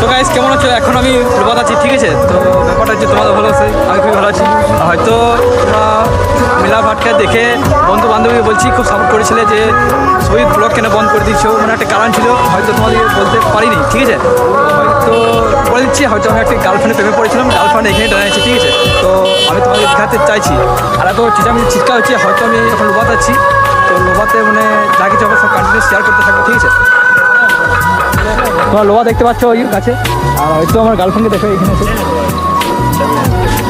তো গাইস কেমন আছো? এখন আমি প্রবাদ আছি, ঠিক আছে? তো ব্যাপারটা হচ্ছে তোমাদের ভালো আছে? আমি খুবই ভালো আছি। হয়তো মেলা ভাটকে দেখে বন্ধু বান্ধবী বলছি, খুব সাপোর্ট করেছিলে যে শহীদ ব্লগ কেন বন্ধ করে দিচ্ছ মানে একটা কারণ ছিল, হয়তো তোমাদের বলতে পারিনি, ঠিক আছে? তো বলে দিচ্ছি, হয়তো আমি একটা গার্লফ্রেন্ডে প্রেমে পড়েছিলাম গার্লফ্রেন্ড এখানে দাঁড়িয়েছে ঠিক আছে? তো আমি তোমাদের দেখাতে চাইছি। আর এত চিটামি চিৎকার হচ্ছে, হয়তো আমি এখন লোবাত আছি। তো লোবাতে মানে যা কিছু হবে, সব কন্টিনিউ শেয়ার করতে থাকব, ঠিক আছে? তোমার লোহা দেখতে পাচ্ছ ওই কাছে আর হয়তো আমার গার্লফ্রেন্ডকে দেখো এখানে আছে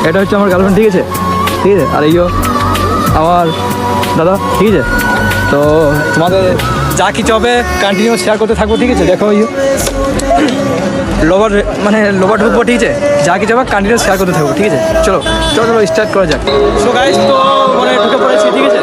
এটা হচ্ছে আমার গার্লফ্রেন্ড ঠিক আছে? ঠিক আছে? আর এইও আমার দাদা, ঠিক আছে? তো তোমাদের যা কিছু হবে কন্টিনিউ শেয়ার করতে থাকব, ঠিক আছে? দেখো ইয়ে লোভার মানে লোভার ঢুকবো, ঠিক আছে? যা কিছু হবে কন্টিনিউ শেয়ার করতে থাকব, ঠিক আছে? চলো চলো চলো স্টার্ট করা যাক। সো গাইজ তো মানে ঢুকে পড়েছি, ঠিক আছে?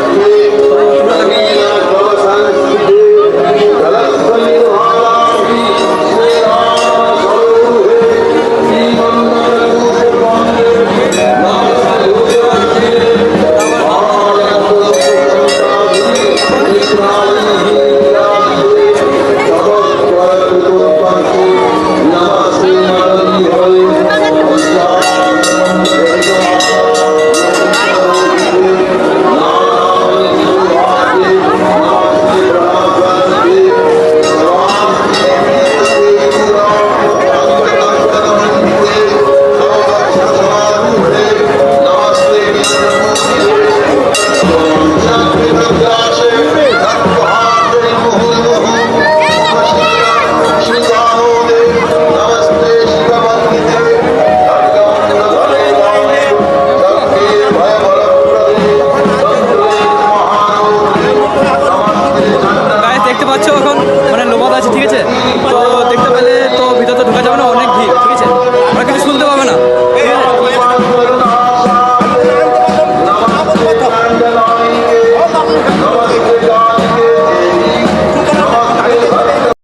পাচ্ছ এখন? মানে লোবাদ আছে ঠিক আছে? তো দেখতে পেলে তো ভিতরে ঢুকা